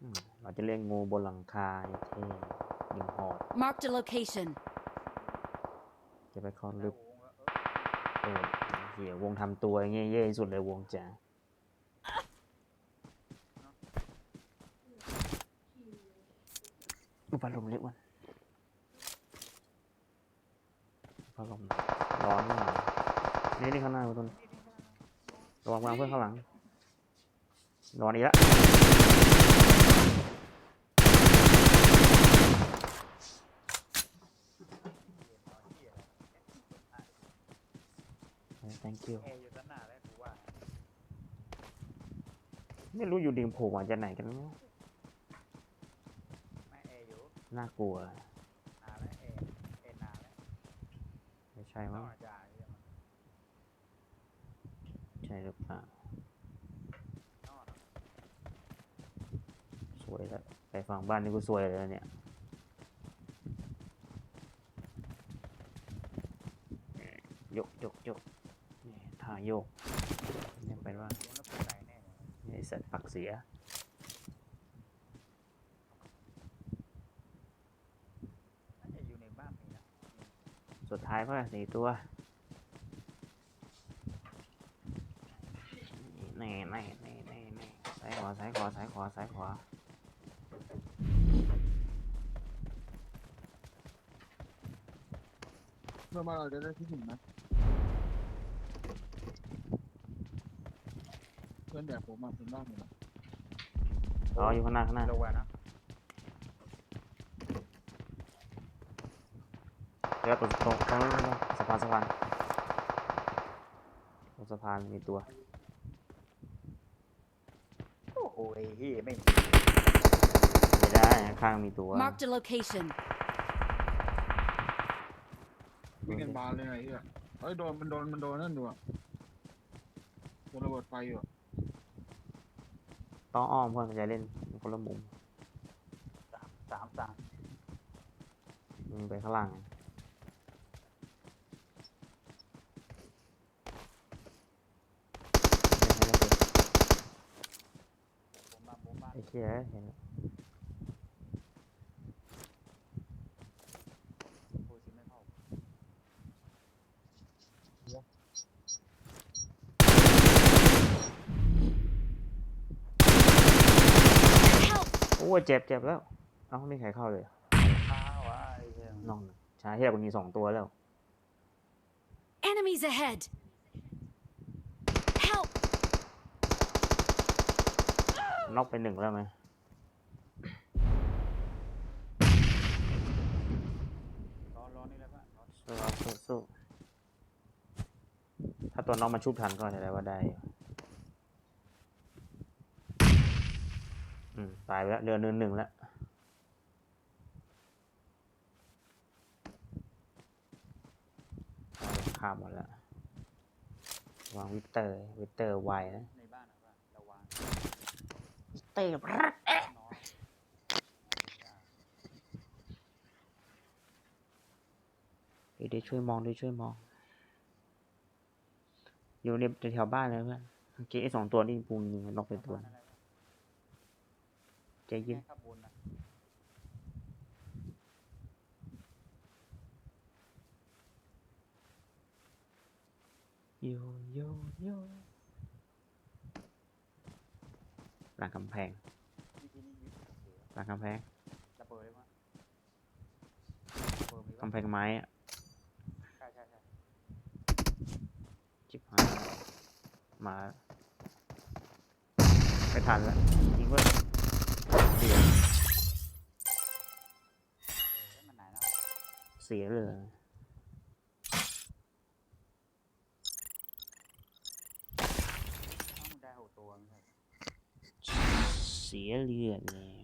อืมเราจะเล่นงูบนหลังคาเนี่ยเท่ยิงหอด Marked a location. จะไปคอนลึกเออเหี้ยวงทำตัวอย่างเงี้ยเย่ที่สุดเลยวงจ๋าอุปลมเล็กวันอุปลมร้อนมากนี่นี่ข้างหน้าคุณต้นระวังวางเพื่อนข้างหลังนอนอีกแล้วเออ thank you แอร์อยู่ด้านหน้าแล้วกูว่าไม่รู้อยู่ดิ่งโผล่มาจากไหนกันเนอะแม่แอร์อยู่น่ากลัว นานแล้วแอร์แอร์นานแล้วไม่ใช่นมั้องกจากเรื่องมันใช่หรือเปล่า นอกสวยแล้วไปฝั่งบ้านนี่กูสวยเลยนะเนี่ย ยกยกยก นี่ท่าโยกเนี่ยเป็นว่าเลี้ยงแล้วกูใจแน่เลยไอสัตว์ปักเสียน่าจะอยู่ในบ้านนี่นะสุดท้ายเพื่อสี่ตัวแน่แน่แน่แน่แน่ซ้ายขวาซ้ายขวาซ้ายขวาซ้ายขวาเพื่อมาเราจะได้ที่หนึ่งนะ พื่อนแบบผมมาเป็นบ้านเลยนะอ๋ออยู่ข้างหน้าข้างหน้าระแวงนะเดี๋ยวตรงตรงตรงนู้นตรงสะพานสะพานตรงสะพานมีตัว โอ้โหไอ้เหี้ยไม่ไม่ได้ข้างมีตัว Marked a location. วิ่งกันบานเลยไอ้เหี้ยเอ้ยโดนมันโดนมันโดนนั่นดูอะโดนระเบิดไฟอยู่อะ ต้องอ้อมเพื่อนจะเล่นคนละมุมสามสามสามมึงไปข้างล่างไงไม่ให้เล่นเกมผมมาผมมาไอ้เชี่ยเห็นแล้ว กูสิไม่เข้า โอ้ยเจ็บเจ็บแล้ว เอ้าไม่มีใครเข้าเลยข้าวอะไอ้เหี้ยน้องน่ะชาเฮียกูมีสองตัวแล้ว Enemies ahead. Help! น็อกไปหนึ่งแล้วไหมร้อนร้อนนี่แหละป่ะร้อนสู้เอาสู้สู้ถ้าตัวน้องมันชุบทันก็จะได้ว่าได้อยู่อืม ตายไปแล้วเรือหนึ่งหนึ่งแล้วเอาละข้ามหมดแล้ววางวิเตอร์ วิเตอร์ไวนะในบ้านนะป่ะระวังเตอร์น้อยเดี๋ยวช่วยมองด้วยช่วยมอง อยู่ในแถวบ้านเลยเพื่อนเมื่อกี้ไอ้สองตัวนี่ปูงยิงมันนอกไปตัวนึ่ง ใจเย็น แค่ข้างบนนะโยโยโยหลังกำแพงนี่ที่นี่ยึดโอเคหลังกำแพงระเบิดเลยมั้ยระเบิดมีกำแพงไม้อะใช่ใช่ใช่จิบหายมาไม่ทันแล้วยิงเพื่อน เสียเอนไหนแล้วเสียเลยเสียเลือดเลย